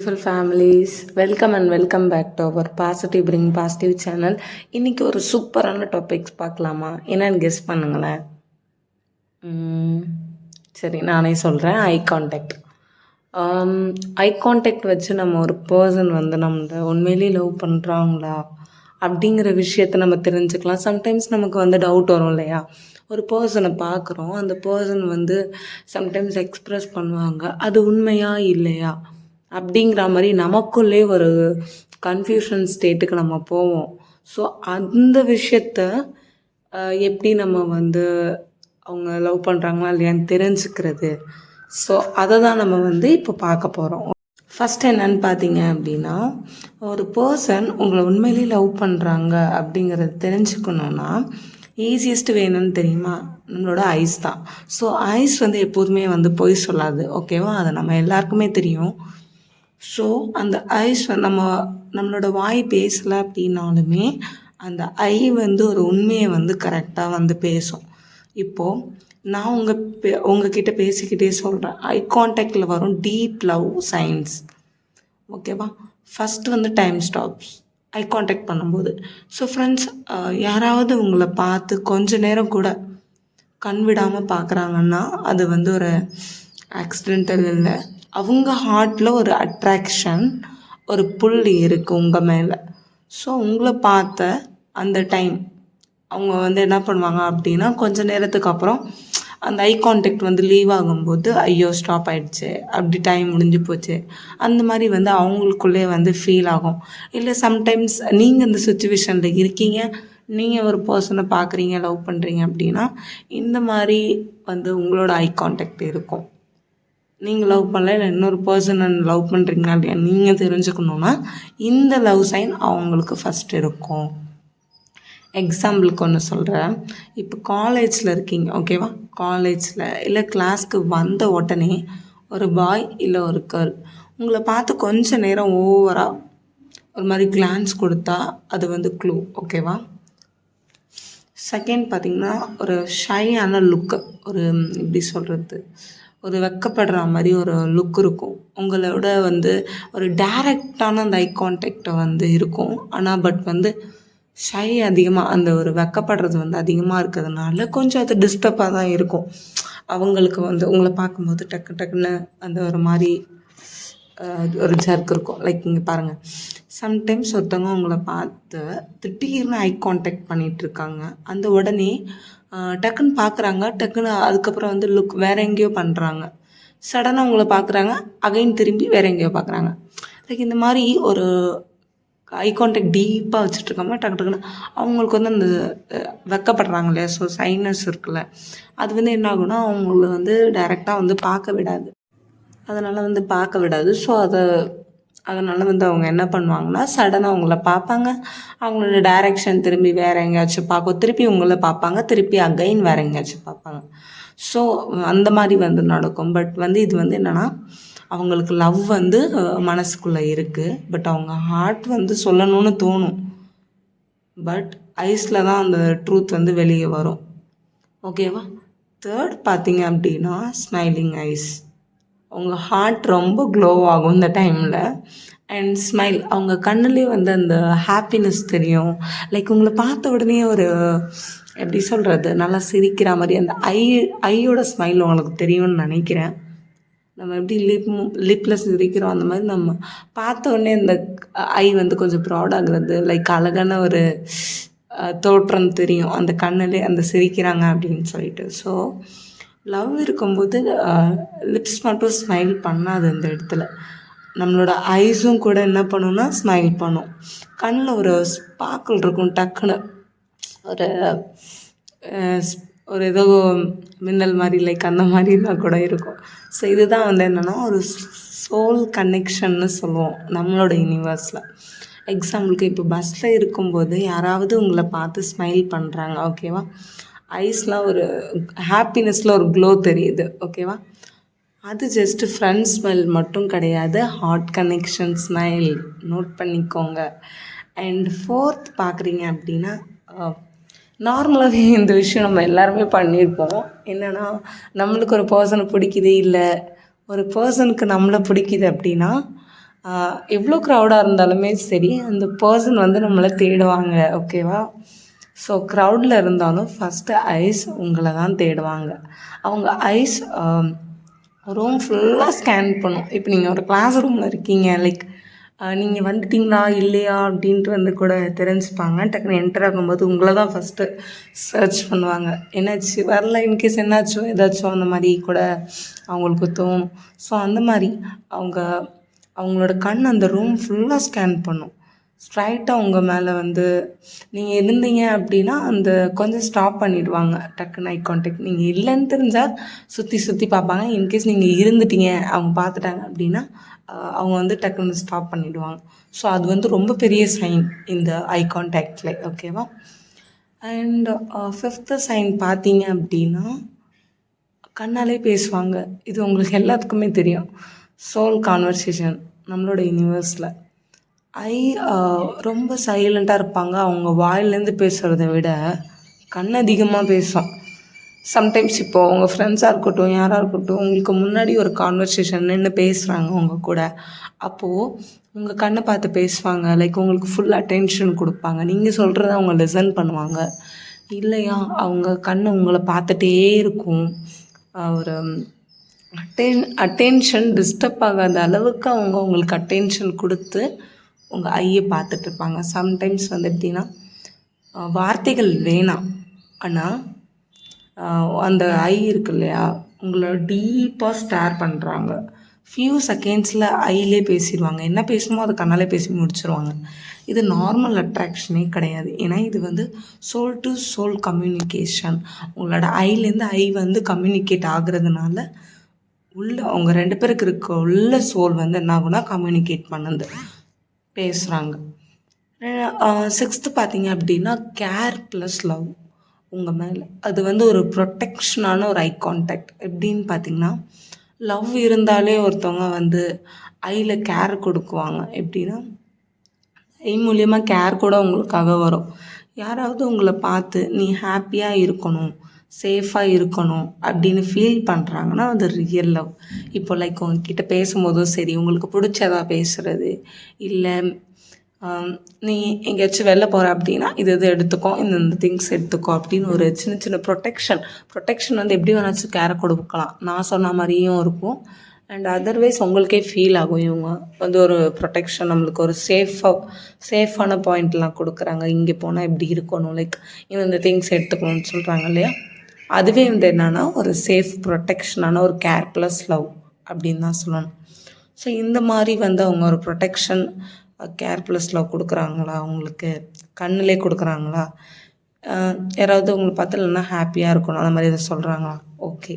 Beautiful families welcome and welcome back to our positive bring positive channel இன்னைக்கு ஒரு சூப்பரான topics பார்க்கலாமா? என்னன்னு கெஸ் பண்ணுங்களேன். சரி நானே சொல்கிறேன் ஐ கான்டாக்ட் ஐ கான்டாக்ட் வச்சு நம்ம ஒரு பர்சன் வந்து நம்மளை உண்மையிலேயே லவ் பண்ணுறாங்களா அப்படிங்கிற விஷயத்த நம்ம தெரிஞ்சுக்கலாம். சம்டைம்ஸ் நமக்கு வந்து டவுட் வரும் இல்லையா? ஒரு பர்சனை பார்க்குறோம். அந்த பர்சன் வந்து சம்டைம்ஸ் எக்ஸ்ப்ரெஸ் பண்ணுவாங்க. அது உண்மையா இல்லையா? அப்படிங்கிற மாதிரி நமக்குள்ளே ஒரு கன்ஃபியூஷன் ஸ்டேட்டுக்கு நம்ம போவோம். ஸோ அந்த விஷயத்த எப்படி நம்ம வந்து அவங்க லவ் பண்ணுறாங்களா இல்லையான்னு தெரிஞ்சுக்கிறது. ஸோ அதை தான் நம்ம வந்து இப்போ பார்க்க போகிறோம் ஃபஸ்ட் என்னன்னு பார்த்தீங்க அப்படின்னா ஒரு பர்சன் உங்களை உண்மையிலேயே லவ் பண்ணுறாங்க அப்படிங்கிறத தெரிஞ்சுக்கணுன்னா ஈஸியஸ்ட் வேணும்னு தெரியுமா? நம்மளோட ஐஸ் தான். ஸோ ஐஸ் வந்து எப்போதுமே வந்து பொய் சொல்லாது. ஓகேவா அது நம்ம எல்லாருக்குமே தெரியும். ஸோ அந்த ஐஸ் நம்ம நம்மளோட வாய் பேசலை அப்படின்னாலுமே அந்த ஐ வந்து ஒரு உண்மையை வந்து கரெக்டாக வந்து பேசும். இப்போது நான் உங்கள் பே உங்ககிட்ட பேசிக்கிட்டே சொல்கிறேன் ஐ கான்டாக்டில் வரும் டீப் லவ் சைன்ஸ் ஓகேவா ஃபஸ்ட்டு வந்து டைம் ஸ்டாப்ஸ் ஐ கான்டாக்ட் பண்ணும்போது. ஸோ ஃப்ரெண்ட்ஸ் யாராவது உங்களை பார்த்து கொஞ்ச நேரம் கூட கண் விடாமல் பார்க்குறாங்கன்னா அது வந்து ஒரு ஆக்சிடென்டல் இல்லை. அவங்க ஹார்ட்டில் ஒரு அட்ராக்ஷன் ஒரு புல் இருக்குது உங்கள் மேலே. ஸோ உங்களை பார்த்த அந்த டைம் அவங்க வந்து என்ன பண்ணுவாங்க அப்படின்னா கொஞ்ச நேரத்துக்கு அப்புறம் அந்த ஐ கான்டாக்ட் வந்து லீவ் ஆகும்போது ஐயோ ஸ்டாப் ஆகிடுச்சு அப்படி டைம் முடிஞ்சு போச்சு. அந்த மாதிரி வந்து அவங்களுக்குள்ளே வந்து ஃபீல் ஆகும். இல்லை சம்டைம்ஸ் நீங்கள் இந்த சுச்சுவேஷனில் இருக்கீங்க நீங்கள் ஒரு பர்சனை பார்க்குறீங்க லவ் பண்ணுறீங்க அப்படின்னா இந்த மாதிரி வந்து உங்களோட ஐ கான்டாக்ட் இருக்கும். நீங்கள் லவ் பண்ணல இல்லை இன்னொரு பர்சனை லவ் பண்ணுறீங்களா இல்லையா நீங்கள் தெரிஞ்சுக்கணுன்னா இந்த லவ் சைன் அவங்களுக்கு ஃபஸ்ட் இருக்கும். எக்ஸாம்பிளுக்கு ஒன்று சொல்கிறேன் இப்போ காலேஜில் இருக்கீங்க ஓகேவா காலேஜில் இல்லை கிளாஸ்க்கு வந்த உடனே ஒரு பாய் இல்லை ஒரு கேர்ள் உங்களை பார்த்து கொஞ்சம் நேரம் ஓவராக ஒரு மாதிரி கிளான்ஸ் கொடுத்தா அது வந்து க்ளூ ஓகேவா செகண்ட் பார்த்திங்கன்னா ஒரு ஷையான லுக்கு ஒரு எப்படி சொல்கிறது ஒரு வெக்கப்படுற மாதிரி ஒரு லுக் இருக்கும். உங்களோட வந்து ஒரு டைரக்டான அந்த ஐ கான்டாக்டை வந்து இருக்கும். ஆனால் பட் வந்து ஷை அதிகமாக அந்த ஒரு வெக்கப்படுறது வந்து அதிகமாக இருக்கிறதுனால கொஞ்சம் அது டிஸ்டர்பாக தான் இருக்கும். அவங்களுக்கு வந்து உங்களை பார்க்கும்போது டக்கு டக்குன்னு அந்த ஒரு மாதிரி ஒரு ஜர்க் இருக்கும். லைக் இங்கே பாருங்கள் சம்டைம்ஸ் ஒருத்தவங்க உங்களை பார்த்து திடீர்னு ஐ கான்டாக்ட் பண்ணிகிட்ருக்காங்க அந்த உடனே டக்குன்னு பார்க்குறாங்க டக்குன்னு அதுக்கப்புறம் வந்து லுக் வேற எங்கேயோ பண்ணுறாங்க சடனாக உங்களை பார்க்குறாங்க அகைன் திரும்பி வேற எங்கேயோ பார்க்குறாங்க லைக் இந்த மாதிரி ஒரு ஐ கான்டாக்ட் டீப்பாக வச்சுட்ருக்காம டக்கு டக்குன்னு அவங்களுக்கு வந்து அந்த வெக்கப்படுறாங்க இல்லையா? ஸோ சைனஸ் இருக்குல்ல. அது வந்து என்ன ஆகும்னா அவங்கள வந்து டைரெக்டாக வந்து பார்க்க விடாது. அதனால் வந்து பார்க்க விடாது. ஸோ அதை அதனால் வந்து அவங்க என்ன பண்ணுவாங்கன்னா சடனாக அவங்கள பார்ப்பாங்க. அவங்களோட டைரெக்ஷன் திரும்பி வேறு எங்கேயாச்சும் பார்க்கும் திருப்பி உங்களை பார்ப்பாங்க. திருப்பி அகைன் வேறு எங்கேயாச்சும் பார்ப்பாங்க. ஸோ அந்த மாதிரி வந்து நடக்கும். பட் வந்து இது வந்து என்னென்னா அவங்களுக்கு லவ் வந்து மனசுக்குள்ளே இருக்குது பட் அவங்க ஹார்ட் வந்து சொல்லணும்னு தோணும். பட் ஐஸில் தான் அந்த ட்ரூத் வந்து வெளியே வரும். ஓகேவா தேர்ட் பார்த்தீங்க அப்படின்னா ஸ்மைலிங் ஐஸ் உங்கள் ஹார்ட் ரொம்ப க்ளோ ஆகும் இந்த டைமில் அண்ட் ஸ்மைல் அவங்க கண்ணுலேயே வந்து அந்த ஹாப்பினஸ் தெரியும். லைக் உங்களை பார்த்த உடனே ஒரு எப்படி சொல்கிறது நல்லா சிரிக்கிற மாதிரி அந்த ஐ ஐயோட ஸ்மைல் உங்களுக்கு தெரியும்னு நினைக்கிறேன். நம்ம எப்படி லிப் லிப்பில் சிரிக்கிறோம் அந்த மாதிரி நம்ம பார்த்த உடனே அந்த ஐ வந்து கொஞ்சம் ப்ரௌட் ஆகுறது. லைக் அழகான ஒரு தோற்றம் தெரியும். அந்த கண்ணிலே அந்த சிரிக்கிறாங்க அப்படின்னு சொல்லிட்டு. ஸோ லவ் இருக்கும்போது லிப்ஸ் மட்டும் ஸ்மைல் பண்ணாது அந்த இடத்துல. நம்மளோட ஐஸும் கூட என்ன பண்ணும்னா ஸ்மைல் பண்ணும். கண்ணில் ஒரு ஸ்பார்க்கிள் இருக்கும் டக்குன்னு. ஒரு ஒரு ஏதோ மின்னல் மாதிரி லைக் அந்த மாதிரிலாம் கூட இருக்கும். ஸோ இதுதான் வந்து என்னென்னா ஒரு சோல் கனெக்ஷன்னு சொல்லுவோம் நம்மளோட யூனிவர்ஸில் எக்ஸாம்பிளுக்கு இப்போ பஸ்ஸில் இருக்கும்போது யாராவது உங்களை பார்த்து ஸ்மைல் பண்ணுறாங்க ஓகேவா ஐஸ்லாம் ஒரு ஹாப்பினஸில் ஒரு க்ளோ தெரியுது ஓகேவா அது ஜஸ்ட்டு ஃப்ரெண்ட் ஸ்மைல் மட்டும் கிடையாது ஹார்ட் கனெக்ஷன் ஸ்மைல் நோட் பண்ணிக்கோங்க. அண்ட் ஃபோர்த் பார்க்குறீங்க அப்படின்னா uh, நார்மலாகவே இந்த விஷயம் நம்ம எல்லாருமே பண்ணியிருப்போம். என்னென்னா நம்மளுக்கு ஒரு பர்சனை பிடிக்குது இல்லை ஒரு பர்சனுக்கு நம்மளை பிடிக்குது அப்படின்னா uh, எவ்வளோ க்ரௌடாக இருந்தாலுமே சரி அந்த பர்சன் வந்து நம்மளை தேடுவாங்க ஓகேவா ஸோ க்ரௌடில் இருந்தாலும் ஃபஸ்ட்டு ஐஸ் உங்களை தான் தேடுவாங்க. அவங்க ஐஸ் ரூம் ஃபுல்லாக ஸ்கேன் பண்ணும். இப்போ நீங்கள் ஒரு கிளாஸ் ரூமில் இருக்கீங்க லைக் நீங்கள் வந்துட்டீங்களா இல்லையா அப்படின்ட்டு வந்து கூட தெரிஞ்சுப்பாங்க. டக்குன்னு என்டர் ஆகும்போது உங்களை தான் ஃபஸ்ட்டு சர்ச் பண்ணுவாங்க. என்னாச்சு வரல இன்கேஸ் என்னாச்சோ ஏதாச்சும் அந்த மாதிரி கூட அவங்களுக்கு தோணும். ஸோ அந்த மாதிரி அவங்க அவங்களோட கண் அந்த ரூம் ஃபுல்லாக ஸ்கேன் பண்ணும். ஸ்ட்ரைட்டாக உங்கள் மேலே வந்து நீங்கள் இருந்தீங்க அப்படின்னா அந்த கொஞ்சம் ஸ்டாப் பண்ணிடுவாங்க. டக்குன்னு ஐ கான்டாக்ட் நீங்கள் இல்லைன்னு தெரிஞ்சால் சுற்றி சுற்றி பார்ப்பாங்க. இன்கேஸ் நீங்கள் இருந்துட்டீங்க அவங்க பார்த்துட்டாங்க அப்படின்னா அவங்க வந்து டக்குன்னு ஸ்டாப் பண்ணிடுவாங்க. ஸோ அது வந்து ரொம்ப பெரிய சைன் இந்த ஐ கான்டாக்டில் ஓகேவா அண்ட் ஃபிஃப்த்து சைன் பார்த்தீங்க அப்படின்னா கண்ணாலே பேசுவாங்க. இது உங்களுக்கு எல்லாத்துக்குமே தெரியும். சோல் கான்வர்சேஷன் நம்மளோட யூனிவர்ஸில் ஐ ரொம்ப சைலண்ட்டாக இருப்பாங்க. அவங்க வாயிலேருந்து பேசுகிறத விட கண் அதிகமாக பேசும். சம்டைம்ஸ் இப்போது உங்கள் ஃப்ரெண்ட்ஸாக இருக்கட்டும் யாராக இருக்கட்டும் உங்களுக்கு முன்னாடி ஒரு கான்வர்சேஷன் நின்று பேசுகிறாங்க உங்கள் கூட. அப்போது உங்கள் கண்ணை பார்த்து பேசுவாங்க. லைக் உங்களுக்கு ஃபுல் அட்டென்ஷன் கொடுப்பாங்க. நீங்கள் சொல்கிறத அவங்க லிசன் பண்ணுவாங்க. இல்லையா? அவங்க கண் உங்களை பார்த்துட்டே இருக்கும். ஒரு அட்டென் அட்டென்ஷன் டிஸ்டர்ப் ஆகாத அளவுக்கு அவங்க உங்களுக்கு அட்டென்ஷன் கொடுத்து உங்கள் ஐயை பார்த்துட்டு இருப்பாங்க சம்டைம்ஸ் வந்து எப்படின்னா வார்த்தைகள் வேணாம் ஆனால் அந்த ஐ இருக்கு இல்லையா உங்களை டீப்பாக ஸ்டார் பண்ணுறாங்க ஃபியூ செகண்ட்ஸில் ஐலே பேசிடுவாங்க என்ன பேசணுமோ அதை கண்ணாலே பேசி முடிச்சிருவாங்க. இது நார்மல் அட்ராக்ஷனே கிடையாது. ஏன்னா இது வந்து சோல் டு சோல் கம்யூனிகேஷன் உங்களோட ஐலேருந்து ஐ வந்து கம்யூனிகேட் ஆகுறதுனால உள்ள அவங்க ரெண்டு பேருக்கு இருக்க உள்ள சோல் வந்து என்ன ஆகுனா கம்யூனிகேட் பண்ணுது. பேசுகிறாங்க சிக்ஸ்த்து பார்த்தீங்க அப்படின்னா கேர் ப்ளஸ் லவ் உங்கள் மேலே. அது வந்து ஒரு ப்ரொட்டெக்ஷனான ஒரு ஐ கான்டாக்ட் எப்படின்னு பார்த்தீங்கன்னா லவ் இருந்தாலே ஒருத்தவங்க வந்து ஐயில் கேர் கொடுக்குவாங்க. எப்படின்னா ஐ மூலியமாக கேர் கூட உங்களுக்காக வரும். யாராவது உங்களை பார்த்து நீ ஹாப்பியாக இருக்கணும். சேஃபாக இருக்கணும் அப்படின்னு ஃபீல் பண்ணுறாங்கன்னா அது ரியல் லவ் இப்போ லைக் உங்ககிட்ட பேசும்போதும் சரி உங்களுக்கு பிடிச்சதா பேசுகிறது இல்லை நீ எங்கேயாச்சும் வெளில போகிற அப்படின்னா இது இது எடுத்துக்கோ இந்த இந்த திங்ஸ் எடுத்துக்கோ அப்படின்னு ஒரு சின்ன சின்ன ப்ரொடெக்ஷன் ப்ரொடெக்ஷன் வந்து எப்படி வேணாச்சும் கேரை கொடுக்கலாம். நான் சொன்ன மாதிரியும் இருக்கும். அண்ட் அதர்வைஸ் உங்களுக்கே ஃபீல் ஆகும். இவங்க வந்து ஒரு ப்ரொடெக்ஷன் நம்மளுக்கு ஒரு சேஃபாக சேஃபான பாயிண்ட்லாம் கொடுக்குறாங்க. இங்கே போனால் இப்படி இருக்கணும். லைக் இந்த திங்ஸ் எடுத்துக்கணும்னு சொல்கிறாங்க இல்லையா? அதுவே வந்து என்னென்னா ஒரு சேஃப் ப்ரொடெக்ஷனான ஒரு கேர் ப்ளஸ் லவ் அப்படின்னு தான் சொல்லணும். ஸோ இந்த மாதிரி வந்து அவங்க ஒரு ப்ரொடெக்ஷன் கேர் ப்ளஸ் லவ் கொடுக்குறாங்களா? அவங்களுக்கு கண்ணிலே கொடுக்குறாங்களா? யாராவது உங்களை பார்த்து இல்லைன்னா ஹாப்பியாக இருக்கணும். அந்த மாதிரி எதை சொல்கிறாங்களா ஓகே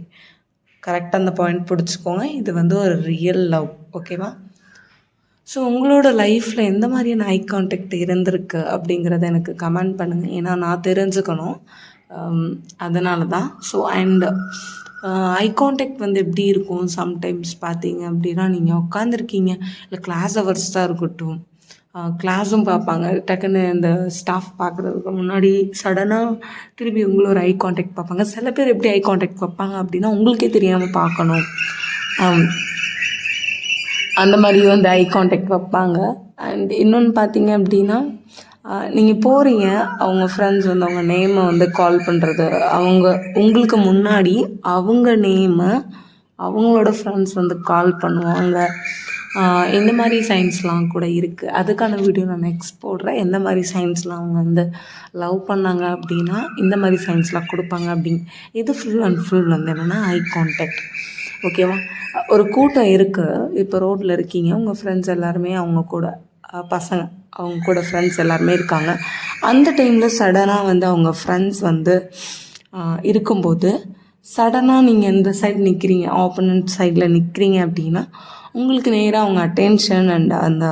கரெக்டாக அந்த பாயிண்ட் பிடிச்சிக்கோங்க. இது வந்து ஒரு ரியல் லவ் ஓகேவா ஸோ உங்களோட லைஃப்பில் எந்த மாதிரியான ஐ கான்டாக்ட் இருந்திருக்கு அப்படிங்கிறத எனக்கு கமெண்ட் பண்ணுங்கள் ஏன்னா நான் தெரிஞ்சுக்கணும். அதனால தான் ஸோ அண்ட் ஐ கான்டாக்ட் வந்து எப்படி இருக்கும்? சம்டைம்ஸ் பார்த்தீங்க அப்படின்னா நீங்கள் உட்காந்துருக்கீங்க இல்லை கிளாஸ் ஹவர்ஸ் தான் இருக்கட்டும். Uh, கிளாஸும் பார்ப்பாங்க. டக்குன்னு இந்த ஸ்டாஃப் பார்க்குறதுக்கு முன்னாடி சடனாக திரும்பி உங்களை ஒரு ஐ கான்டாக்ட் பார்ப்பாங்க. சில பேர் எப்படி ஐ கான்டாக்ட் பார்ப்பாங்க அப்படின்னா உங்களுக்கே தெரியாமல் பார்க்கணும். Um, அந்த மாதிரி வந்து ஐ கான்டாக்ட் வைப்பாங்க. அண்ட் இன்னொன்று பார்த்தீங்க அப்படின்னா நீங்கள் போகிறீங்க அவங்க ஃப்ரெண்ட்ஸ் வந்து அவங்க நேமை வந்து கால் பண்ணுறது அவங்க உங்களுக்கு முன்னாடி அவங்க நேமை அவங்களோட ஃப்ரெண்ட்ஸ் வந்து கால் பண்ணுவாங்க. எந்த இந்த மாதிரி சயின்ஸ்லாம் கூட இருக்குது அதுக்கான வீடியோ நான் நெக்ஸ்ட் போடுறேன். எந்த மாதிரி சயின்ஸ்லாம் அவங்க வந்து லவ் பண்ணாங்க அப்படின்னா இந்த மாதிரி சயின்ஸ்லாம் கொடுப்பாங்க அப்படின்னு. இது ஃபுல் அண்ட் ஃபுல் வந்து என்னென்னா ஐ கான்டாக்ட் ஓகேவா ஒரு கூட்டம் இருக்குது இப்போ ரோட்டில் இருக்கீங்க. உங்கள் ஃப்ரெண்ட்ஸ் எல்லாருமே அவங்க கூட பசங்க. அவங்க கூட ஃப்ரெண்ட்ஸ் எல்லாருமே இருக்காங்க. அந்த டைமில் சடனாக வந்து அவங்க ஃப்ரெண்ட்ஸ் வந்து இருக்கும்போது சடனாக நீங்கள் இந்த சைடு நிற்கிறீங்க ஆப்போனண்ட் சைடில் நிற்கிறீங்க அப்படின்னா உங்களுக்கு நேராக அவங்க அட்டென்ஷன் அண்ட் அந்த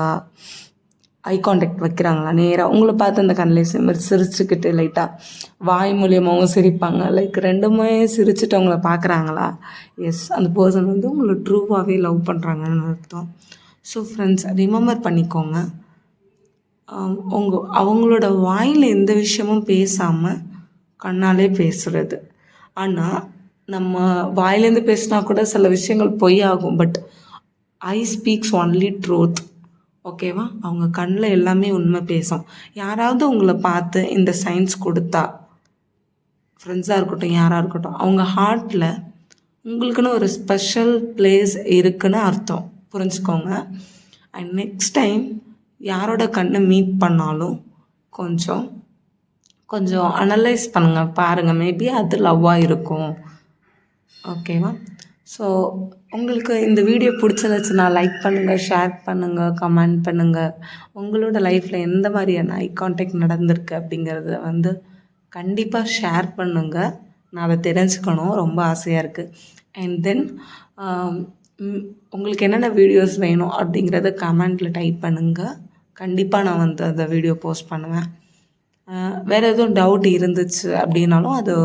ஐ கான்டாக்ட் வைக்கிறாங்களா? நேராக உங்களை பார்த்து அந்த கண்ணில் சிம்மர் சிரிச்சுக்கிட்டு லைட்டாக வாய் மூலியமாகவும் சிரிப்பாங்க. லைக் ரெண்டுமே சிரிச்சுட்டு அவங்கள பார்க்குறாங்களா? எஸ் அந்த பர்சன் வந்து உங்களை ட்ரூவாகவே லவ் பண்ணுறாங்கன்னு அர்த்தம். ஸோ ஃப்ரெண்ட்ஸ் ரிமெம்பர் பண்ணிக்கோங்க. உங்கள் அவங்களோட வாயில் எந்த விஷயமும் பேசாமல் கண்ணாலே பேசுகிறது ஆனால் நம்ம வாயிலேருந்து பேசினா கூட சில விஷயங்கள் பொய் ஆகும் but eye speaks only truth ஓகேவா அவங்க கண்ணில் எல்லாமே உண்மை பேசும். யாராவது உங்களை பார்த்து இந்த சயின்ஸ் கொடுத்தா ஃப்ரெண்ட்ஸாக இருக்கட்டும் யாராக இருக்கட்டும் அவங்க ஹார்ட்டில் உங்களுக்குன்னு ஒரு ஸ்பெஷல் பிளேஸ் இருக்குன்னு அர்த்தம். புரிஞ்சுக்கோங்க. அண்ட் நெக்ஸ்ட் டைம் யாரோட கண்ணை மீட் பண்ணாலும் கொஞ்சம் கொஞ்சம் அனலைஸ் பண்ணுங்கள் பாருங்கள் மேபி அது லவ்வாக இருக்கும். ஓகேவா ஸோ உங்களுக்கு இந்த வீடியோ பிடிச்சிருந்துச்சுன்னா லைக் பண்ணுங்கள் ஷேர் பண்ணுங்கள் கமெண்ட் பண்ணுங்கள் உங்களோட லைஃப்பில் எந்த மாதிரியான ஐ கான்டாக்ட் நடந்திருக்கு அப்படிங்கிறத வந்து கண்டிப்பாக ஷேர் பண்ணுங்கள் நான் அதை தெரிஞ்சுக்கணும். ரொம்ப ஆசையாக இருக்குது அண்ட் தென் உங்களுக்கு என்னென்ன வீடியோஸ் வேணும் அப்படிங்கிறத கமெண்ட்டில் டைப் பண்ணுங்கள் கண்டிப்பாக நான் வந்து அந்த வீடியோ போஸ்ட் பண்ணுவேன். வேறு எதுவும் டவுட் இருந்துச்சு அப்படின்னாலும் அது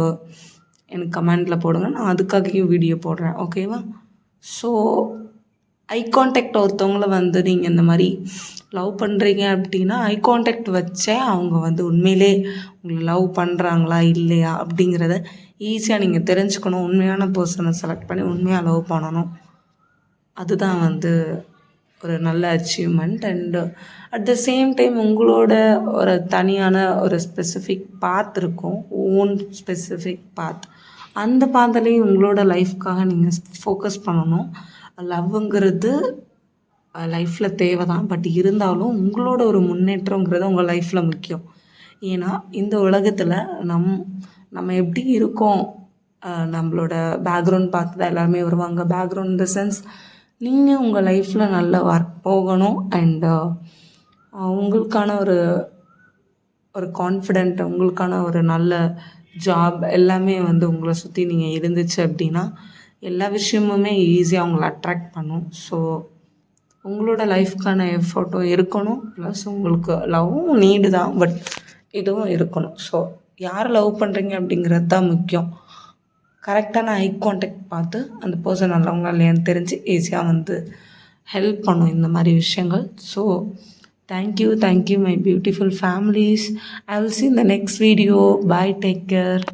எனக்கு கமெண்டில் போடுங்க. நான் அதுக்காகவும் வீடியோ போடுறேன். ஓகேவா ஸோ ஐ கான்டாக்ட் ஒருத்தவங்கள வந்து நீங்கள் இந்த மாதிரி லவ் பண்ணுறீங்க அப்படின்னா ஐ கான்டாக்ட் வச்சே அவங்க வந்து உண்மையிலே உங்களை லவ் பண்ணுறாங்களா இல்லையா அப்படிங்கிறத ஈஸியாக நீங்கள் தெரிஞ்சுக்கணும். உண்மையான பர்சனை செலக்ட் பண்ணி உண்மையாக லவ் பண்ணணும். அதுதான் வந்து ஒரு நல்ல achievement and at the same time உங்களோட ஒரு தனியான ஒரு ஸ்பெசிஃபிக் பாத் இருக்கும் ஓன் ஸ்பெசிஃபிக் பாத் அந்த பாதையிலையும் உங்களோட லைஃப்க்காக நீங்கள் ஃபோக்கஸ் பண்ணணும். லவ்ங்கிறது லைஃப்பில் தேவை தான் பட் இருந்தாலும் உங்களோட ஒரு முன்னேற்றங்கிறது உங்கள் லைஃப்பில் முக்கியம். ஏன்னா இந்த உலகத்தில் நம் நம்ம எப்படி இருக்கோம்? நம்மளோட பேக்ரவுண்ட் பார்த்து தான் எல்லாருமே வருவாங்க. பேக்ரவுண்ட் இந்த சென்ஸ் நீங்கள் உங்கள் லைஃப்பில் நல்ல ஒர்க் போகணும் அண்டு uh, உங்களுக்கான ஒரு ஒரு கான்ஃபிடென்ட் உங்களுக்கான ஒரு நல்ல ஜாப் எல்லாமே வந்து உங்களை சுற்றி நீங்கள் இருந்துச்சு அப்படின்னா எல்லா விஷயமுமே ஈஸியாக உங்களை அட்ராக்ட் பண்ணும். ஸோ உங்களோட லைஃப்க்கான எஃபர்ட்டும் இருக்கணும். ப்ளஸ் உங்களுக்கு லவ்வும் நீடு தான் பட் இதுவும் இருக்கணும். ஸோ யார் லவ் பண்ணுறீங்க அப்படிங்கிறது தான் முக்கியம். கரெக்டான ஐ கான்டாக்ட் பார்த்து அந்த பர்சன் நல்லவங்களா இல்லையான்னு தெரிஞ்சு ஈஸியாக வந்து ஹெல்ப் பண்ணும் இந்த மாதிரி விஷயங்கள் so thank you thank you my beautiful families I will see இந்த next video bye take care